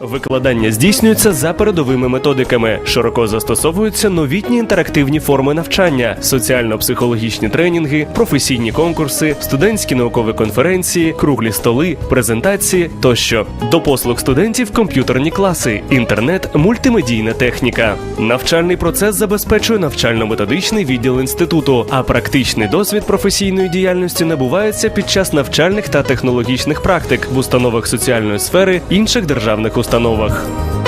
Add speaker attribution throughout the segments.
Speaker 1: Викладання здійснюється за передовими методиками. Широко застосовуються новітні інтерактивні форми навчання, соціально-психологічні тренінги, професійні конкурси, студентські наукові конференції, круглі столи, презентації тощо. До послуг студентів комп'ютерні класи, інтернет, мультимедійна техніка. Навчальний процес забезпечує навчально-методичний відділ інституту, а практичний досвід професійної діяльності набувається під час навчальних та технологічних практик в установах соціальної сфери інших державних установах.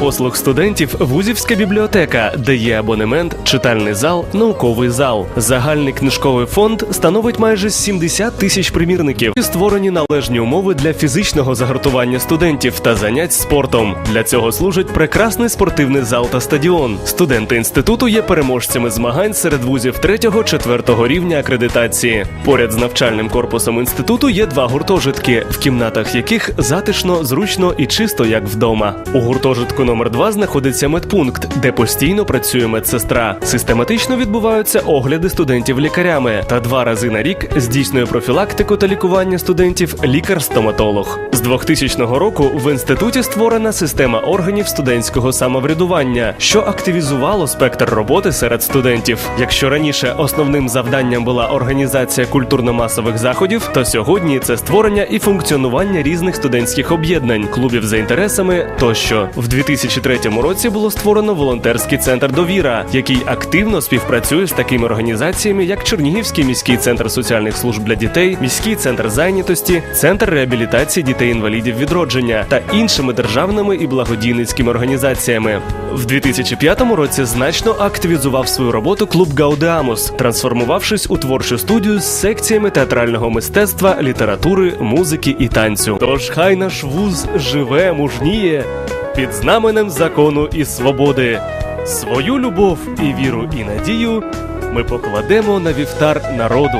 Speaker 1: Послуг студентів вузівська бібліотека, де є абонемент, читальний зал, науковий зал. Загальний книжковий фонд становить майже 70 тисяч примірників. І Створені належні умови для фізичного загартування студентів та занять спортом. Для цього служить прекрасний спортивний зал та стадіон. Студенти інституту є переможцями змагань серед вузів 3-4 рівня акредитації. Поряд з навчальним корпусом інституту є два гуртожитки, в кімнатах яких затишно, зручно і чисто як вдома. У гуртожитку номер 2 знаходиться медпункт, де постійно працює медсестра. Систематично відбуваються огляди студентів лікарями, та два рази на рік здійснює профілактику та лікування студентів лікар-стоматолог. З 2000 року в інституті створена система органів студентського самоврядування, що активізувало спектр роботи серед студентів. Якщо раніше основним завданням була організація культурно-масових заходів, то сьогодні це створення і функціонування різних студентських об'єднань, клубів за інтересами тощо. В 2003 році було створено волонтерський центр Довіра, який активно співпрацює з такими організаціями, як Чернігівський міський центр соціальних служб для дітей, міський центр зайнятості, центр реабілітації дітей-інвалідів відродження та іншими державними і благодійницькими організаціями. В 2005 році значно активізував свою роботу клуб Гаудеамус, трансформувавшись у творчу студію з секціями театрального мистецтва, літератури, музики і танцю. Тож хай наш вуз живе, мужніє під знаменем закону і свободи. Свою любов і віру і надію ми покладемо на вівтар народу.